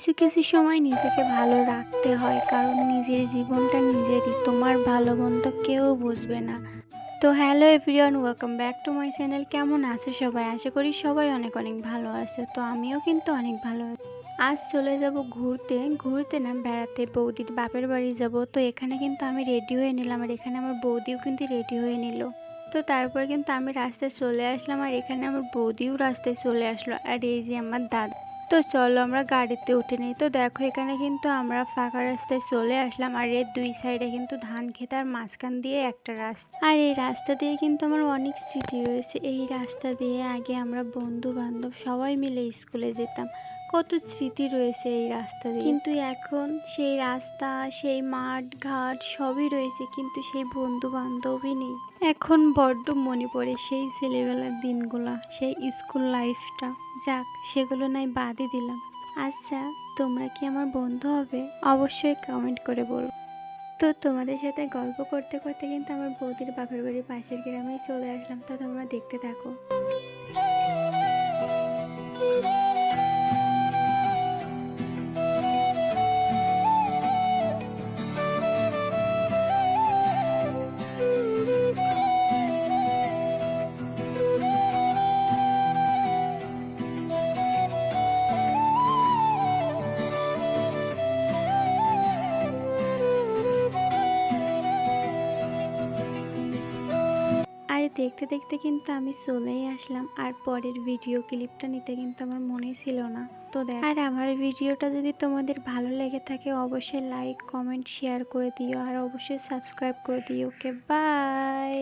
কিছু কিছু সময় নিজেকে ভালো রাখতে হয়, কারণ নিজের জীবনটা নিজেরই। তোমার ভালো মন্দ কেউ বুঝবে না। তো hello everyone, welcome back to my channel. কেমন আছো সবাই? আশা করি সবাই অনেক অনেক ভালো আছে। তো আমিও কিন্তু অনেক ভালো আছি। আজ চলে যাব ঘুরতে। ঘুরতে না বেড়াতে, বৌদির বাপের বাড়ি যাব। তো এখানে কিন্তু আমি রেডি হয়ে নিলাম, আর এখানে আমার বৌদিও কিন্তু রেডি হয়ে নিল। তো তারপর কিন্তু আমি রাস্তায় চলে আসলাম, আর এখানে আমার বৌদিও রাস্তায় চলে আসলো, আর এই যে আমার দাদা। তো চলো আমরা গাড়িতে উঠে নিই। তো দেখো এখানে কিন্তু আমরা ফাঁকা রাস্তায় চলে আসলাম আর এর দুই সাইডে কিন্তু ধান খেতে আর মাঝখান দিয়ে একটা রাস্তা। আর এই রাস্তা দিয়ে কিন্তু আমার অনেক স্মৃতি রয়েছে। এই রাস্তা দিয়ে আগে আমরা বন্ধু বান্ধব সবাই মিলে স্কুলে যেতাম। কত স্মৃতি রয়েছে এই রাস্তা কিন্তু এখন সেই রাস্তা সেই মাঠ ঘাট সবই রয়েছে কিন্তু সেই বন্ধু বান্ধবই নেই। এখন বড্ড মনে পড়ে সেই ছেলেবেলার দিনগুলো সেই স্কুল লাইফটা। যাক সেগুলো নাই বাদই দিলাম। আচ্ছা তোমরা কি আমার বন্ধু হবে? অবশ্যই কমেন্ট করে বলো। তো তোমাদের সাথে গল্প করতে করতে কিন্তু আমার বৌদির বাপের বাড়ির পাশের গ্রামে চলে আসলাম তো তোমরা দেখতে থাকো। দেখতে দেখতে কিন্তু আমি চলেই আসলাম, আর পরের ভিডিও ক্লিপটা নিতে কিন্তু আমার মনে ছিল না। তো দেখ, আর আমার ভিডিওটা যদি তোমাদের ভালো লেগে থাকে, অবশ্যই লাইক কমেন্ট শেয়ার করে দিও, আর অবশ্যই সাবস্ক্রাইব করে দিও ওকে বাই